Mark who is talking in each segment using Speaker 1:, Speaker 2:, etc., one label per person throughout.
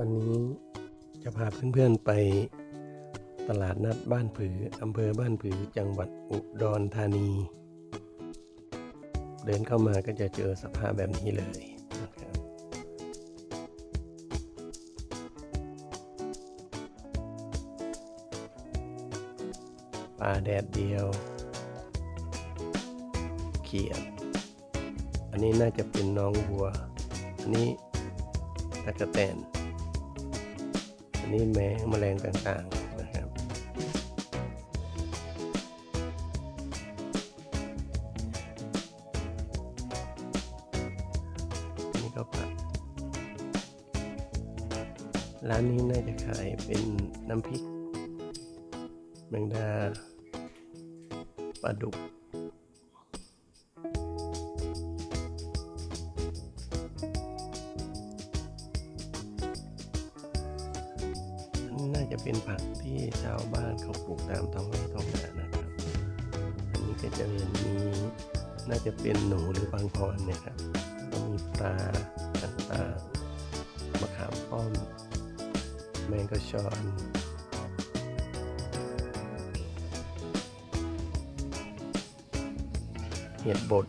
Speaker 1: วันนี้จะพาเพื่อนๆไปตลาดนัดบ้านผืออำเภอบ้านผือจังหวัดอุดรธานี เดินเข้ามาก็จะเจอสภาพแบบนี้เลยปลาแดดเดียว เขียด อันนี้น่าจะเป็นน้องวัว อันนี้ตะกะแตน อันนี้แมงแมลงต่างๆนะครับนนี้ก็ผักร้านนี้น่าจะขายเป็นน้ำพริกแมงดาปลาดุก เป็นผักที่ชาวบ้านเขาปลูกตามท้องไร่ท้องนานะครับ อันนี้ก็จะเห็นมีน่าจะเป็นหนูหรือบางพรเนี่ยครับก็มีปลาต่างๆมะขามป้อม แมงกะชอนเห็ดบด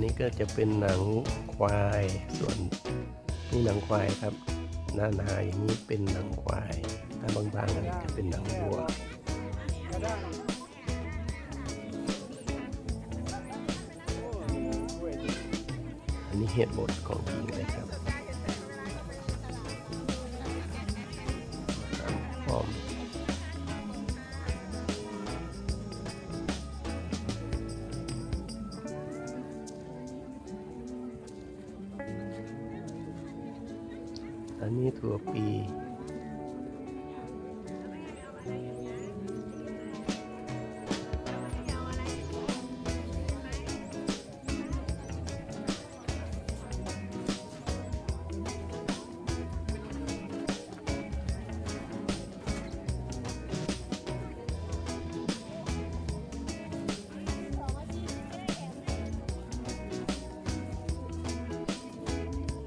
Speaker 1: อันนี้ก็จะเป็นหนังควาย ส่วนนี่หนังควายครับ หน้าหนาอย่างนี้เป็นหนังควาย ถ้าบางๆอันนี้จะเป็นหนังวัวอันนี้เห็ดบดของจริงเลยครับ อันนี้ถั่วปี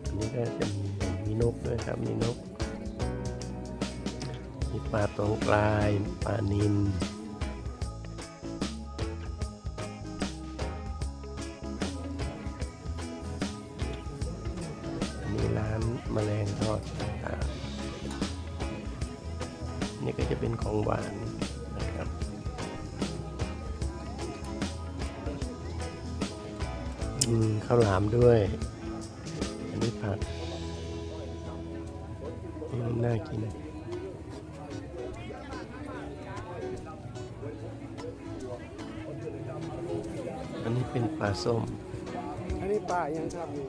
Speaker 1: อันนี้ก็จะมี นกด้วยครับ มีนก มีปลาตองกลายปลานินอันนี้ร้านแมลงทอดต่างๆนี่ก็จะเป็นของหวานนะครับอืมข้าวหลามด้วย อันนี้ผัก มน่ากินอันนี้เป็นปลาส้ม
Speaker 2: อันนี้ปลายังครับนี่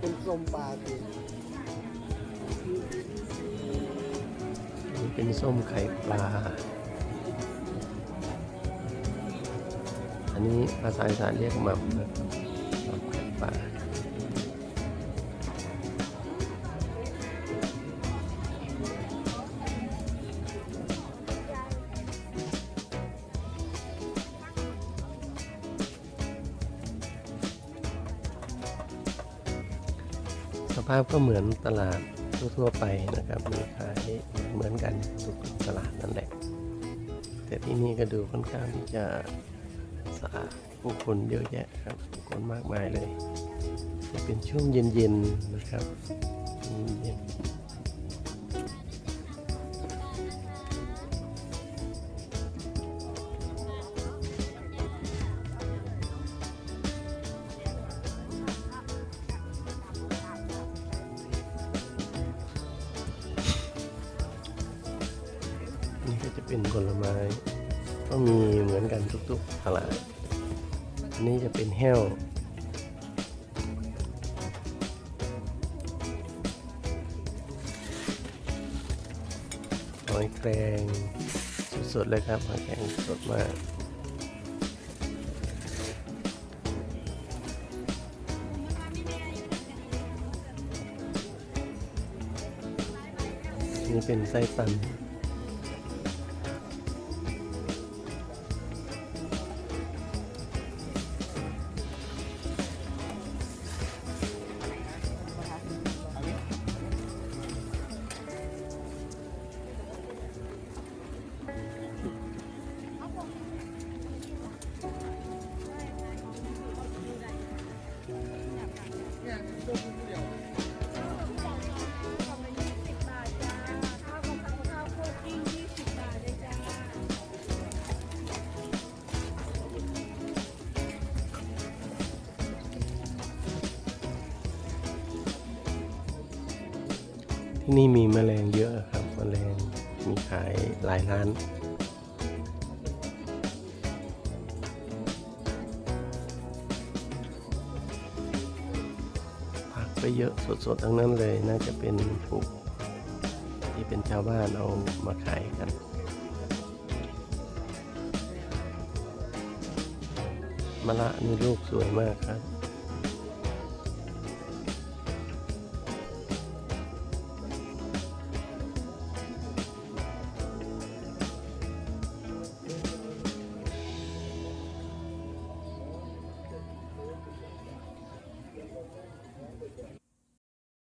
Speaker 2: เป็นส้มปลาสิ
Speaker 1: อันนี้เป็นส้มไข่ปลา อันนี้ภาษาอีสานเรียกหม่ำนะครับหม่ำไข่ปลา สภาพก็เหมือนตลาดทั่วไปนะครับมีขายเหมือนกันทุกตลาดนั่นแหละ แต่ที่นี่ก็ดูค่อนข้างที่จะสะอาดผู้คนเยอะแยะครับผู้คนมากมายเลย จะเป็นช่วงเย็นๆนะครับเย็น เป็นผลไม้ ก็มีเหมือนกันทุกๆตลาดอันนี้จะเป็นแห้วหอยแครงสดๆเลยครับหอยแครงสดมากนี่เป็นไส้ตัน ที่นี่มีแมลงเยอะครับแมลงมีขายหลายร้านผักก็เยอะสดๆทั้งนั้นเลยน่าจะเป็นปลูกที่เป็นชาวบ้านเอามาขายกันมะละนี่ลูกสวยมากครับ